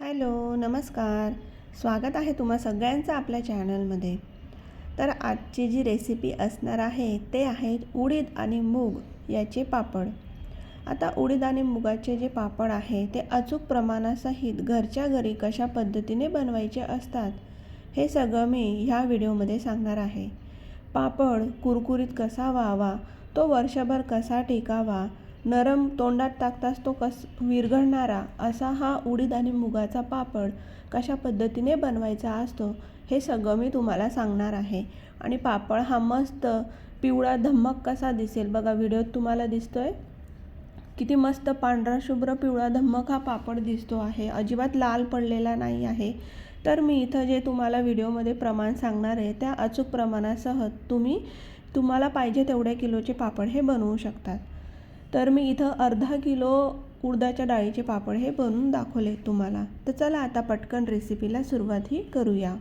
Hello नमस्कार. स्वागत आहे तुम्हा सगळ्यांचं आपल्या चॅनलमध्ये. तर आजची जी रेसिपी असणार आहे ते आहेत उडीद आणि मूग याचे पापड. आता उडीद आणि मुगाचे जे पापड आहे ते अचूक प्रमाणासहित घरच्या घरी कशा पद्धतीने बनवायचे असतात हे सगळं मी ह्या व्हिडिओमध्ये सांगणार आहे. पापड कुरकुरीत कसा व्हावा तो वर्षभर कसा टिकावा नरम तोंडात टाकताच तो कस विरघळणारा? असा हा उडीद आणि मुगाचा पापड कशा पद्धतीने बनवायचा असतो हे सगळं मी तुम्हाला सांगणार आहे. आणि पापड हा मस्त पिवळा धम्मक कसा दिसेल बघा व्हिडिओत तुम्हाला दिसतोय? किती मस्त पांढरा शुभ्र पिवळा धम्मक हा पापड दिसतो आहे. अजिबात लाल पडलेला नाही आहे. तर मी इथं जे तुम्हाला व्हिडिओमध्ये प्रमाण सांगणार आहे त्या अचूक प्रमाणासह तुम्ही तुम्हाला पाहिजे तेवढ्या किलोचे पापड हे बनवू शकतात. तर मी इथं अर्धा किलो उडदाच्या डाळीचे पापड हे बनवून दाखवले तुम्हाला. तर चला आता पटकन रेसिपीला सुरुवात ही करूया.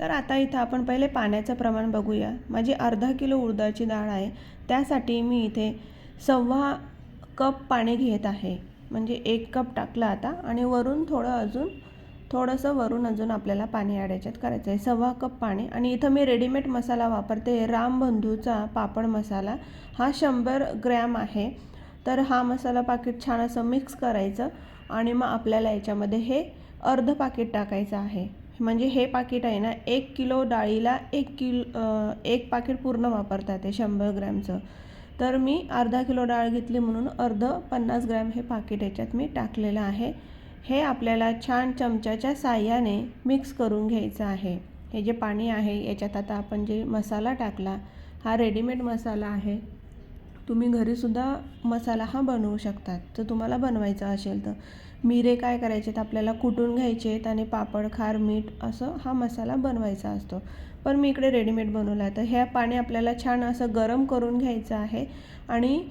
तर आता इथं आपण पहिले पाण्याचं प्रमाण बघूया. माझी अर्धा किलो उडदाची डाळ आहे. त्यासाठी मी इथे सव्वा कप पाणी घेत आहे. म्हणजे एक कप टाकलं आता आणि वरून थोडं अजून थोडंसं वरून अजून आपल्याला पाणी ॲड याच्यात करायचं आहे सव्वा कप पाणी आणि इथं मी रेडीमेड मसाला वापरते. रामबंधूचा पापड मसाला. हा शंभर ग्रॅम आहे. तर हा मसाला पाकिट छान असं मिक्स करायचं आणि मग आपल्याला याच्यामध्ये हे अर्ध पाकिट टाकायचं आहे. म्हणजे हे पाकिट आहे ना एक किलो डाळीला एक किलो एक पाकिट पूर्ण वापरतात ते शंभर ग्रॅमचं. तर मी अर्धा किलो डाळ घेतली म्हणून अर्ध पन्नास ग्रॅम हे पाकिट याच्यात मी टाकलेलं आहे. हे आपल्याला छान चमच्याच्या साह्याने मिक्स करून घ्यायचं आहे. हे जे पाणी आहे याच्यात आता आपण जे मसाला टाकला हा रेडीमेड मसाला आहे. तुम्ही घरीसुद्धा मसाला हा बनवू शकतात. जर तुम्हाला बनवायचा असेल तर. मिरे काय करायचे तर आपल्याला कुटून घ्यायचे आहेत आणि पापड खार मीठ असं हा मसाला बनवायचा असतो. पण मी इकडे रेडीमेड बनवला आहे तर हे पाणी आपल्याला छान असं गरम करून घ्यायचं आहे आणि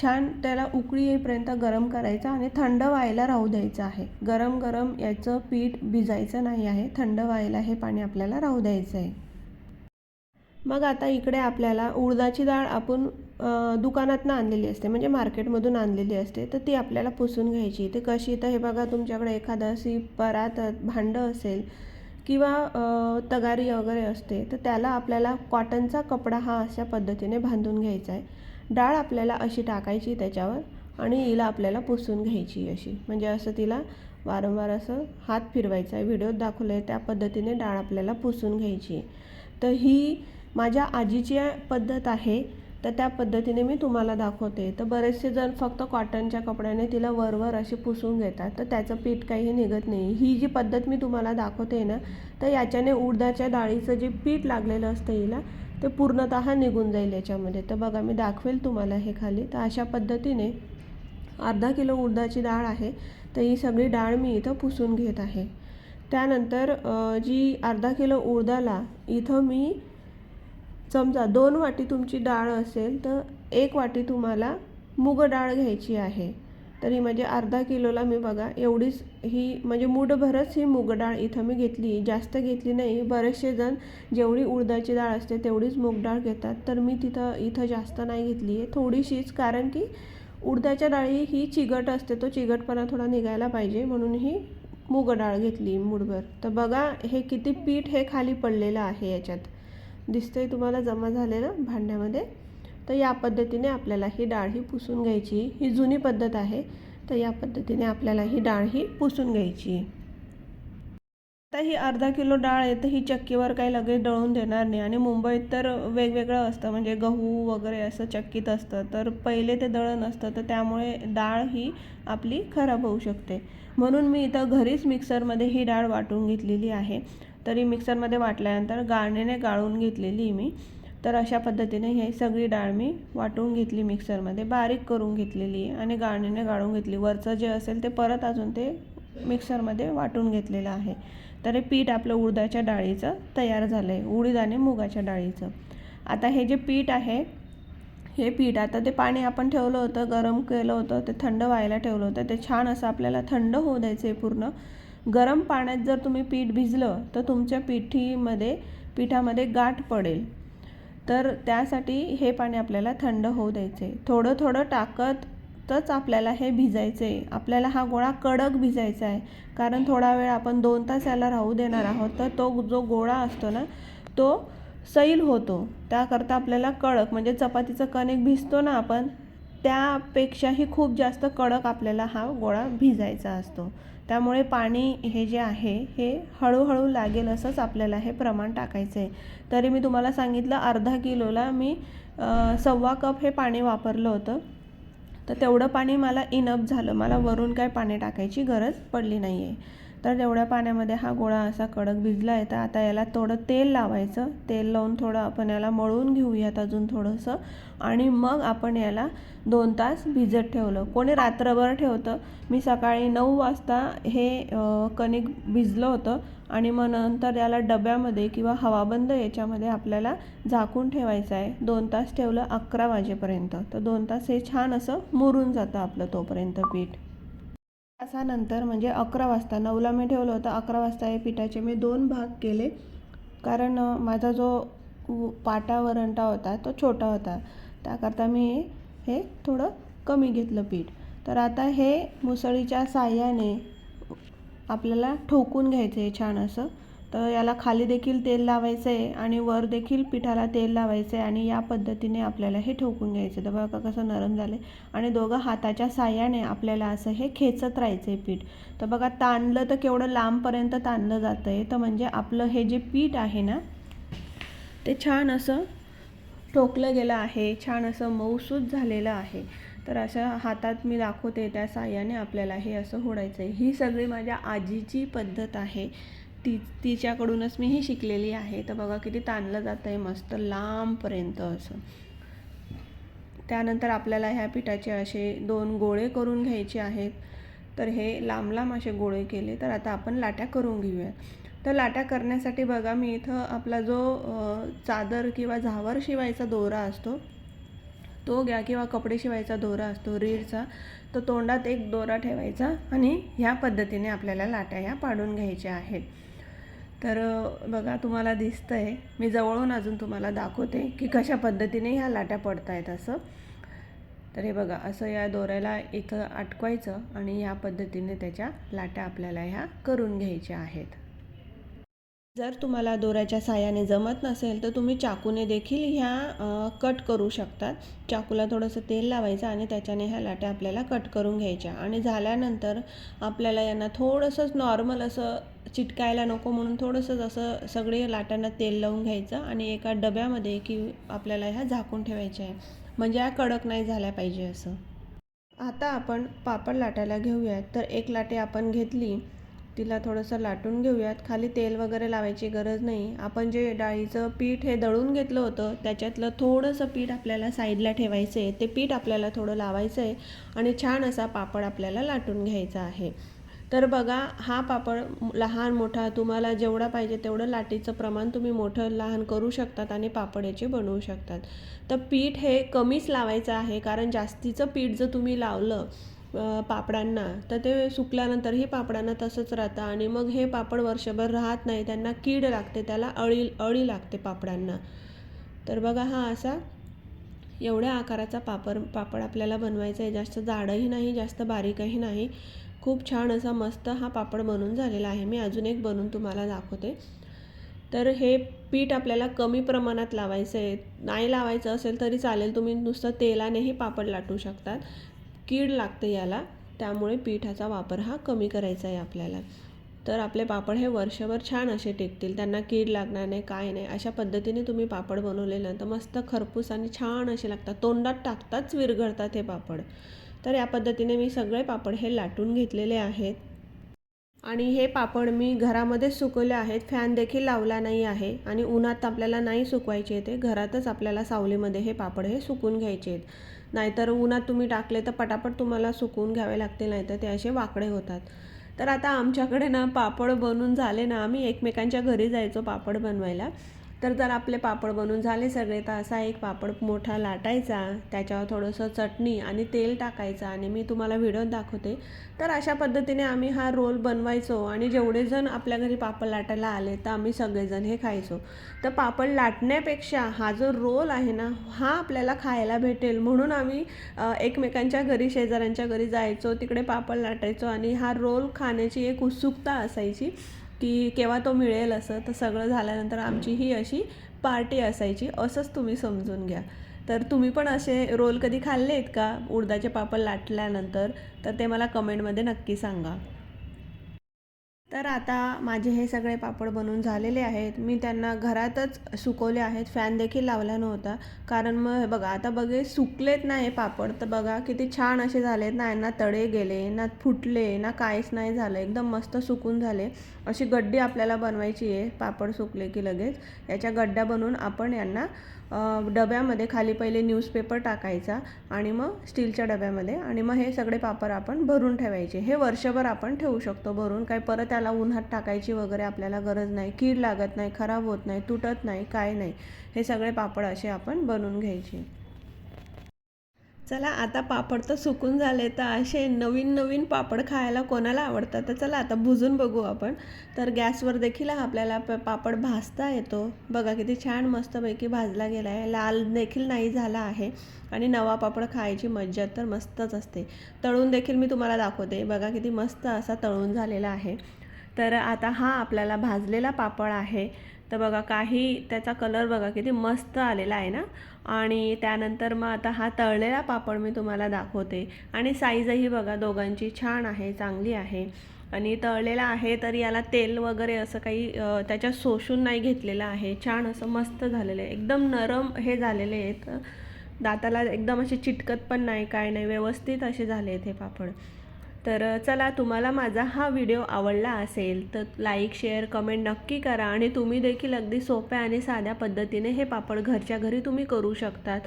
छान त्याला उकळी येईपर्यंत गरम करायचा आणि थंड व्हायला राहू द्यायचं आहे. गरम गरम याचं पीठ भिजायचं नाही आहे. थंड व्हायला हे पाणी आपल्याला राहू द्यायचं आहे. मग आता इकडे आपल्याला उडदाची डाळ आपण दुकानातनं आणलेली असते म्हणजे मार्केटमधून आणलेली असते तर ती आपल्याला पुसून घ्यायची. ते कशी तर हे बघा तुमच्याकडे एखादं अशी परात भांडं असेल किंवा तगारी वगैरे असते तर त्याला आपल्याला कॉटनचा कपडा हा अशा पद्धतीने बांधून घ्यायचा आहे. डाळ आपल्याला अशी टाकायची त्याच्यावर आणि हिला आपल्याला पुसून घ्यायची अशी. म्हणजे असं तिला वारंवार असं हात फिरवायचा आहे. व्हिडिओत दाखवलं आहे त्या पद्धतीने डाळ आपल्याला पुसून घ्यायची तर ही माझ्या आजीची पद्धत आहे. तर त्या पद्धतीने मी तुम्हाला दाखवते. तर बरेचसे जण फक्त कॉटनच्या कपड्याने तिला वरवर असे पुसून घेतात. तर त्याचं पीठ काही निघत नाही. ही जी पद्धत मी तुम्हाला दाखवते ना तर याच्याने उडदाच्या डाळीचं जे पीठ लागलेलं असतं हिला ते पूर्णतः निघून जाईल याच्यामध्ये. तर बघा मी दाखवेल तुम्हाला हे खाली. तर अशा पद्धतीने अर्धा किलो उडदाची डाळ आहे. तर ही सगळी डाळ मी इथं पुसून घेत आहे. त्यानंतर जी अर्धा किलो उडदाला इथं मी समजा दोन वाटी तुमची डाळ असेल तर एक वाटी तुम्हाला मूग डाळ घ्यायची आहे. तरी म्हणजे अर्धा किलोला मी बघा एवढीच ही म्हणजे मूडभरच ही मूग डाळ इथं मी घेतली. जास्त घेतली नाही. बरेचसे जण जेवढी उडदाची डाळ असते तेवढीच मूग डाळ घेतात. तर मी तिथं इथं जास्त नाही घेतली आहे. थोडीशीच कारण की उडदाच्या डाळी ही चिगट असते तो चिगटपणा थोडा निघायला पाहिजे म्हणून ही मूग डाळ घेतली मूडभर तर बघा हे किती पीठ हे खाली पडलेलं आहे याच्यात. दिसतंय तुम्हाला जमा झालेलं भांड्यामध्ये? तर या पद्धतीने आपल्याला ही डाळ ही पुसून घ्यायची. ही जुनी पद्धत आहे. तर या पद्धतीने आपल्याला ही डाळ ही पुसून घ्यायची. आता ही अर्धा किलो डाळ आहे तर ही चक्कीवर काही लगेच दळून देणार नाही. आणि मुंबईत तर वेगवेगळं असतं. म्हणजे गहू वगैरे असं चक्कीत असतं. तर पहिले ते दळण असतं. तर त्यामुळे डाळ ही आपली खराब होऊ शकते. म्हणून मी इथं घरीच मिक्सरमध्ये ही डाळ वाटून घेतलेली आहे. तरी मिक्सरमध्ये वाटल्यानंतर गाळणीने गाळून घेतलेली मी. तर अशा पद्धतीने हे सगळी डाळ मी वाटून घेतली मिक्सरमध्ये बारीक करून घेतलेली आहे आणि गाळणीने गाळून घेतली. वरचं जे असेल ते परत अजून ते मिक्सरमध्ये वाटून घेतलेलं आहे. तर हे पीठ आपलं उडदाच्या डाळीचं तयार झालं आहे उडीद आणि मुगाच्या डाळीचं. आता हे जे पीठ आहे हे पीठ आता ते पाणी आपण ठेवलं होतं गरम केलं होतं ते थंड व्हायला ठेवलं होतं. ते छान असं आपल्याला थंड होऊ द्यायचं आहे पूर्ण. गरम पाण्यात जर तुम्ही पीठ भिजलं तर तुमच्या पिठीमध्ये पिठामध्ये गाठ पडेल. तर त्यासाठी हे पाणी आपल्याला थंड होऊ द्यायचे. थोडं थोडं टाकतच आपल्याला हे भिजायचं. आहे आपल्याला हा गोळा कडक भिजायचा आहे. कारण थोडा वेळ आपण दोन तास याला राहू देणार आहोत तर तो जो गोळा असतो ना तो सैल होतो. त्याकरता आपल्याला कडक म्हणजे चपातीचं कणिक भिजतो ना आपण त्यापेक्षाही खूप जास्त कडक आपल्याला हा गोळा भिजायचा असतो. त्यामुळे पाणी हे जे आहे हे हळूहळू लागेल असंच आपल्याला हे प्रमाण टाकायचं आहे तरी मी तुम्हाला सांगितलं अर्धा किलोला मी सव्वा कप हे पाणी वापरलं होतं. तर तेवढं पाणी मला इनअप झालं. मला वरून काय पाणी टाकायची गरज पडली नाही आहे तर तेवढ्या पाण्यामध्ये हा गोळा असा कडक भिजला आहे. तर आता याला थोडं तेल लावायचं. तेल लावून थोडं आपण याला मळून घेऊयात अजून थोडंसं. आणि मग आपण याला दोन तास भिजत ठेवलं. कोणी रात्रभर ठेवतं. मी सकाळी नऊ वाजता हे कणिक भिजलं होतं. आणि मग नंतर याला डब्यामध्ये किंवा हवाबंद याच्यामध्ये आपल्याला झाकून ठेवायचं आहे. दोन तास ठेवलं अकरा वाजेपर्यंत. तर दोन तास हे छान असं मुरून जातं आपलं तोपर्यंत पीठ. तासानंतर म्हणजे अकरा वाजता नऊला मी ठेवलं होतं. अकरा वाजता या पिठाचे मी दोन भाग केले. कारण माझा जो पाटा वरंटा होता तो छोटा होता. त्याकरता मी हे थोडं कमी घेतलं पीठ. तर आता हे मुसळीच्या साह्याने आपल्याला ठोकून घ्यायचं आहे छान असं. तर याला खाली देखील तेल लावायचं आहे आणि वर देखील पिठाला तेल लावायचं आहे आणि या पद्धतीने आपल्याला हे ठोकून घ्यायचं. तर बघा कसं नरम झालं आणि दोघं हाताच्या साह्याने आपल्याला असं हे खेचत राहायचं आहे पीठ. तर बघा ताणलं तर केवढं लांबपर्यंत ताणलं जातं आहे तर म्हणजे आपलं हे जे पीठ आहे ना ते छान असं ठोकलं गेलं आहे. छान असं मऊसूत झालेलं आहे. तर अशा हातात मी दाखवते त्या साह्याने आपल्याला हे असं होडायचं आहे ही सगळी माझ्या आजीची पद्धत आहे. ती तिच्याकडूनच मी ही शिकलेली आहे. तर बघा किती ताणलं जातं आहे मस्त लांबपर्यंत असं. त्यानंतर आपल्याला ह्या पिठाचे असे दोन गोळे करून घ्यायचे आहेत. तर हे लांब लांब असे गोळे केले तर आता आपण लाट्या करून घेऊया. तर लाट्या करण्यासाठी बघा मी इथं आपला जो चादर किंवा झावर शिवायचा दोरा असतो तो घ्या किंवा कपडे शिवायचा दोरा असतो रीडचा तो तोंडात एक दोरा ठेवायचा आणि ह्या पद्धतीने आपल्याला लाट्या ह्या पाडून घ्यायच्या आहेत. तर बघा तुम्हाला दिसतं आहे मी जवळून अजून तुम्हाला दाखवते की कशा पद्धतीने ह्या लाट्या पडतायत असं. तर हे बघा असं या दोऱ्याला इथं अटकवायचं आणि या पद्धतीने त्याच्या लाट्या आपल्याला ह्या करून घ्यायच्या आहेत. जर तुम्हाला दोऱ्याच्या साह्याने जमत नसेल तर तुम्ही चाकूने देखील ह्या कट करू शकतात. चाकूला थोडंसं तेल लावायचं आणि त्याच्याने ह्या लाट्या आपल्याला कट करून घ्यायच्या. आणि झाल्यानंतर आपल्याला यांना थोडंसंच नॉर्मल असं चिटकायला नको म्हणून थोडंसं असं सगळे लाटांना तेल लावून घ्यायचं आणि एका डब्यामध्ये की आपल्याला ह्या झाकून ठेवायच्या आहे. म्हणजे ह्या कडक नाही झाल्या पाहिजे असं. आता आपण पापड लाटायला घेऊयात. तर एक लाटे आपण घेतली. तिला थोडंसं लाटून घेऊयात. खाली तेल वगैरे लावायची गरज नाही. आपण जे डाळीचं पीठ हे दळून घेतलं होतं त्याच्यातलं थोडंसं पीठ आपल्याला साईडला ठेवायचं आहे ते पीठ आपल्याला थोडं लावायचं आहे आणि छान असा पापड आपल्याला लाटून घ्यायचा आहे. तर बघा हा पापड लहान मोठा तुम्हाला जेवढा पाहिजे तेवढं लाटीचं प्रमाण तुम्ही मोठं लहान करू शकतात आणि पापड याचे बनवू शकतात. तर पीठ हे कमीच लावायचं आहे कारण जास्तीचं पीठ जर तुम्ही लावलं पापडांना तर ते सुकल्यानंतरही पापडांना तसंच राहतं आणि मग हे पापड वर्षभर राहत नाही. त्यांना कीड लागते त्याला अळी अळी लागते पापडांना. तर बघा हा असा एवढ्या आकाराचा पापड पापड आपल्याला बनवायचा आहे. जास्त जाडही नाही जास्त बारीकही नाही. खूप छान असा मस्त हा पापड बनून झालेला आहे. मी अजून एक बनवून तुम्हाला दाखवते. तर हे पीठ आपल्याला कमी प्रमाणात लावायचं आहे. नाही लावायचं असेल तरी चालेल. तुम्ही नुसतं तेलानेही पापड लाटू शकतात. कीड लागते याला त्यामुळे पिठाचा वापर हा कमी करायचा आहे आपल्याला. तर आपले पापड हे वर्षभर छान असे टिकतील. त्यांना कीड लागणार नाही काय नाही. अशा पद्धतीने तुम्ही पापड बनवले ना तर मस्त खरपूस आणि छान असे लागतात. तोंडात टाकताच विरघळतात हे पापड. तर या पद्धतीने मी सगळे पापड हे लाटून घेतलेले आहेत. आणि हे पापड मी घरामध्येच सुकवले आहेत. फॅन देखील लावला नाही आहे आणि उन्हात आपल्याला नाही सुकवायचे ते. घरातच आपल्याला सावलीमध्ये हे पापड हे सुकून घ्यायचे आहेत. नाहीतर उन्हात तुम्ही टाकले तर पटापट तुम्हाला सुकवून घ्यावे लागतील नाहीतर ते असे वाकडे होतात. तर आता आमच्याकडे ना पापड बनून झाले ना आम्ही एकमेकांच्या घरी जायचो पापड बनवायला. तर जर आपले पापड बनून झाले सगळे तर असा एक पापड मोठा लाटायचा त्याच्यावर थोडंसं चटणी आणि तेल टाकायचं आणि मी तुम्हाला व्हिडिओ दाखवते. तर अशा पद्धतीने आम्ही हा रोल बनवायचो आणि जेवढे जण आपल्या घरी पापड लाटायला आले तर आम्ही सगळेजण हे खायचो. तर पापड लाटण्यापेक्षा हा जो रोल आहे ना हा आपल्याला खायला भेटेल. म्हणून आम्ही एकमेकांच्या घरी शेजाऱ्यांच्या घरी जायचो तिकडे पापड लाटायचो आणि हा रोल खाण्याची एक उत्सुकता असायची. की केव्हा तो मिळेल असं तर सगळं झाल्यानंतर आमची ही अशी पार्टी असायची. असंच तुम्ही समजून घ्या. तर तुम्ही पण असे रोल कधी खाल्ले आहेत का? उडदाचे पापड लाटल्यानंतर? तर ते मला कमेंटमध्ये नक्की सांगा. तर आता माझे हे सगळे पापड बनवून झालेले आहेत. मी त्यांना घरातच सुकवले आहेत. फॅन देखील लावला नव्हता. कारण मग बघा आता बघे सुकलेत ना हे पापड. तर बघा किती छान असे झालेत ना. यांना तडे गेले ना फुटले ना काहीच नाही झालं. एकदम मस्त सुकून झाले. अशी गड्डी आपल्याला बनवायची आहे. पापड सुकले की लगेच. याच्या गड्ड्या बनवून आपण यांना डब्यामध्ये खाली पहिले न्यूजपेपर टाकायचा आणि मग स्टीलच्या डब्यामध्ये आणि मग हे सगळे पापड आपण भरून ठेवायचे. हे वर्षभर आपण ठेवू शकतो भरून. काही परत त्याला उन्हात टाकायची वगैरे आपल्याला गरज नाही. कीड लागत नाही खराब होत नाही तुटत नाही काय नाही. हे सगळे पापड असे आपण बनवून घ्यायचे. चला आता पापड तर सुकून झाले तर असे नवीन नवीन पापड खायला कोणाला आवडतात? तर चला आता भुजून बघू आपण. तर गॅसवर देखील हा आपल्याला प पापड भाजता येतो. बघा किती छान मस्तपैकी भाजला गेला आहे. लाल देखील नाही झाला आहे. आणि नवा पापड खायची मज्जा तर मस्तच असते. तळून देखील मी तुम्हाला दाखवते. बघा किती मस्त असा तळून झालेला आहे. तर आता हा आपल्याला भाजलेला पापड आहे. तर बघा काही त्याचा कलर बघा किती मस्त आलेला आहे ना? आणि त्यानंतर मग आता हा तळलेला पापड मी तुम्हाला दाखवते. आणि साईजही बघा दोघांची छान आहे चांगली आहे. आणि तळलेला आहे तर याला तेल वगैरे असं काही त्याच्यात शोषून नाही घेतलेलं आहे. छान असं मस्त झालेलं आहे. एकदम नरम हे झालेले आहेत. दाताला एकदम असे चिटकत पण नाही काय नाही. व्यवस्थित असे झाले आहेत हे पापड. तर चला तुम्हाला माझा हा व्हिडिओ आवडला असेल तर लाईक शेअर कमेंट नक्की करा आणि तुम्ही देखील अगदी सोप्या आणि साध्या पद्धतीने हे पापड घरच्या घरी तुम्ही करू शकतात.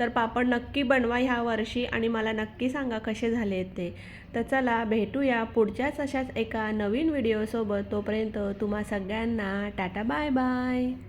तर पापड नक्की बनवा ह्या वर्षी आणि मला नक्की सांगा कसे झाले ते. तर चला भेटूया पुढच्याच अशाच एका नवीन व्हिडिओसोबत. तोपर्यंत तुम्हा सगळ्यांना टाटा बाय बाय.